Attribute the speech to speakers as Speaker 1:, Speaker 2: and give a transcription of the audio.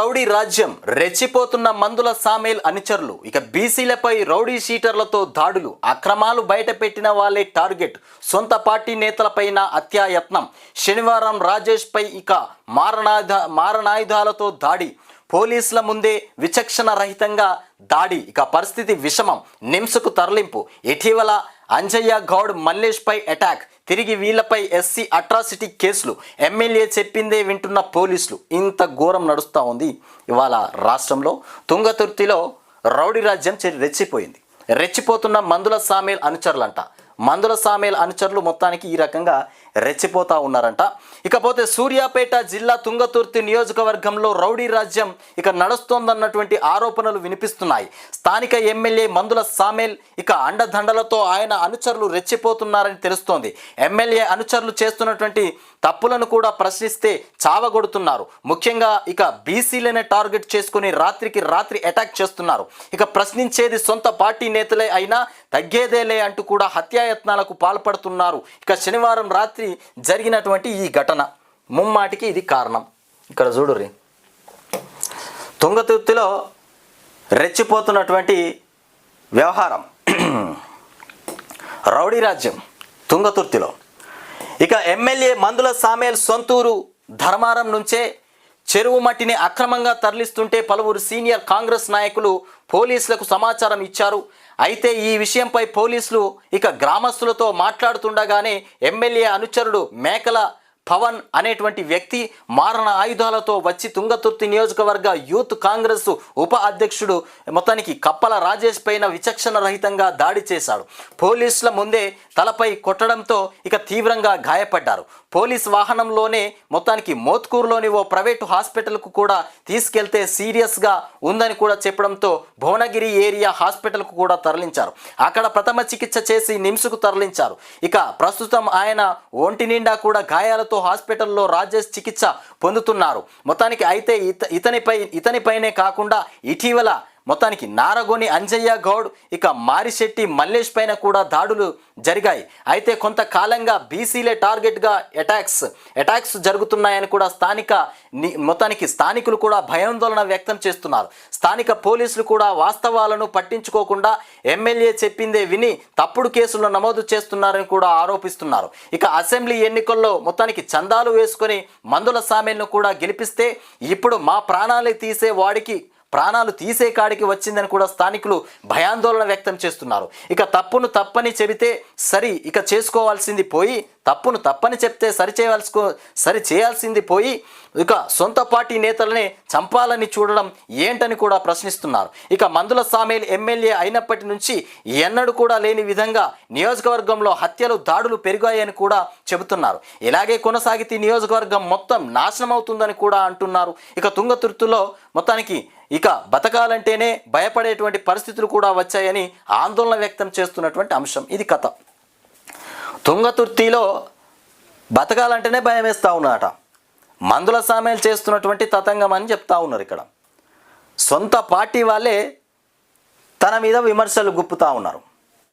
Speaker 1: Rowdy రాజ్యం రెచ్చిపోతున్న మందుల సామేల్ అనుచరులు. ఇక బీసీలపై రౌడీ షీటర్లతో దాడులు. అక్రమాలు బయటపెట్టిన వాళ్ళే టార్గెట్. సొంత పార్టీ నేతలపైన హత్యాయత్నం శనివారం రాజేష్పై ఇక మారణాయుధ మారణాయుధాలతో దాడి. పోలీసుల ముందే విచక్షణ రహితంగా దాడి. ఇక పరిస్థితి విషమం. నిమ్స్కు తరలింపు. ఇటీవల అంజయ్య గౌడ్ మల్లేష్పై అటాక్. తిరిగి వీళ్ళపై ఎస్సీ అట్రాసిటీ కేసులు. ఎమ్మెల్యే చెప్పిందే వింటున్న పోలీసులు. ఇంత ఘోరం నడుస్తూ ఉంది. ఇవాళ రాష్ట్రంలో తుంగతుర్తిలో రౌడీ రాజ్యం చె- రెచ్చిపోయింది. రెచ్చిపోతున్న మందుల సామేల్ అనుచరులంట. మందుల సామేల్ అనుచరులు మొత్తానికి ఈ రకంగా రెచ్చిపోతా ఉన్నారంట. ఇకపోతే సూర్యాపేట జిల్లా తుంగతుర్తి నియోజకవర్గంలో రౌడీ రాజ్యం ఇక నడుస్తోందన్నటువంటి ఆరోపణలు వినిపిస్తున్నాయి. స్థానిక ఎమ్మెల్యే మందుల సామేల్ ఇక అండదండలతో ఆయన అనుచరులు రెచ్చిపోతున్నారని తెలుస్తోంది. ఎమ్మెల్యే అనుచరులు చేస్తున్నటువంటి తప్పులను కూడా ప్రశ్నిస్తే చావగొడుతున్నారు. ముఖ్యంగా ఇక బీసీలనే టార్గెట్ చేసుకుని రాత్రికి రాత్రి అటాక్ చేస్తున్నారు. ఇక ప్రశ్నించేది సొంత పార్టీ నేతలే అయినా తగ్గేదేలే అంటూ కూడా హత్యాయత్నాలకు పాల్పడుతున్నారు. ఇక శనివారం రాత్రి జరిగినటువంటి ఈ ఘటన ముమ్మాటికి ఇది కారణం. ఇక్కడ చూడుర్రి. తుంగతుర్తిలో రెచ్చిపోతున్నటువంటి వ్యవహారం. రౌడీ రాజ్యం తుంగతుర్తిలో. ఇక ఎమ్మెల్యే మందుల సామేల్ సొంతూరు ధర్మారం నుంచే చెరువు మట్టిని అక్రమంగా తరలిస్తుంటే పలువురు సీనియర్ కాంగ్రెస్ నాయకులు పోలీసులకు సమాచారం ఇచ్చారు. అయితే ఈ విషయంపై పోలీసులు ఇక గ్రామస్తులతో మాట్లాడుతుండగానే ఎమ్మెల్యే అనుచరుడు మేకల పవన్ అనేటువంటి వ్యక్తి మారణ ఆయుధాలతో వచ్చి తుంగతుర్తి నియోజకవర్గ యూత్ కాంగ్రెస్ ఉప అధ్యక్షుడు మొత్తానికి కప్పల రాజేష్ పైన విచక్షణ రహితంగా దాడి చేశాడు. పోలీసుల ముందే తలపై కొట్టడంతో ఇక తీవ్రంగా గాయపడ్డారు. పోలీస్ వాహనంలోనే మొత్తానికి మోత్కూరులోని ఓ ప్రైవేటు హాస్పిటల్కు కూడా తీసుకెళ్తే సీరియస్గా ఉందని కూడా చెప్పడంతో భువనగిరి ఏరియా హాస్పిటల్కు కూడా తరలించారు. అక్కడ ప్రథమ చికిత్స చేసి నిమ్స్కు తరలించారు. ఇక ప్రస్తుతం ఆయన ఒంటి నిండా కూడా గాయాలతో హాస్పిటల్లో రాజేష్ చికిత్స పొందుతున్నారు. మొత్తానికి అయితే ఇత ఇతనిపై ఇతనిపైనే కాకుండా ఇటీవల మొత్తానికి నారగోని అంజయ్య గౌడ్ ఇక మారిశెట్టి మల్లేష్ పైన కూడా దాడులు జరిగాయి. అయితే కొంతకాలంగా బీసీలే టార్గెట్గా అటాక్స్ అటాక్స్ జరుగుతున్నాయని కూడా స్థానిక మొత్తానికి స్థానికులు కూడా భయాందోళన వ్యక్తం చేస్తున్నారు. స్థానిక పోలీసులు కూడా వాస్తవాలను పట్టించుకోకుండా ఎమ్మెల్యే చెప్పిందే విని తప్పుడు కేసులు నమోదు చేస్తున్నారని కూడా ఆరోపిస్తున్నారు. ఇక అసెంబ్లీ ఎన్నికల్లో మొత్తానికి చందాలు వేసుకొని మందుల సామెలను కూడా గెలిపిస్తే ఇప్పుడు మా ప్రాణాలు తీసే వాడికి ప్రాణాలు తీసే కాడికి వచ్చిందని కూడా స్థానికులు భయాందోళన వ్యక్తం చేస్తున్నారు. ఇక తప్పును తప్పని చెబితే సరి ఇక చేసుకోవాల్సింది పోయి తప్పును తప్పని చెప్తే సరిచేయవలసుకో సరి చేయాల్సింది పోయి ఇక సొంత పార్టీ నేతలనే చంపాలని చూడడం ఏంటని కూడా ప్రశ్నిస్తున్నారు. ఇక మందుల సామేల్ ఎమ్మెల్యే అయినప్పటి నుంచి ఎన్నడూ కూడా లేని విధంగా నియోజకవర్గంలో హత్యలు దాడులు పెరిగాయని కూడా చెబుతున్నారు. ఇలాగే కొనసాగితే నియోజకవర్గం మొత్తం నాశనం అవుతుందని కూడా అంటున్నారు. ఇక తుంగతుర్తులో మొత్తానికి ఇక బతకాలంటేనే భయపడేటువంటి పరిస్థితులు కూడా వచ్చాయని ఆందోళన వ్యక్తం చేస్తున్నటువంటి అంశం. ఇది కథ. తుంగతుర్తిలో బతకాలంటేనే భయం వేస్తూ ఉన్నారట. మందుల సామేలు చేస్తున్నటువంటి తతంగం అని చెప్తా ఉన్నారు ఇక్కడ. సొంత పార్టీ వాళ్ళే తన మీద విమర్శలు గుప్పుతా ఉన్నారు.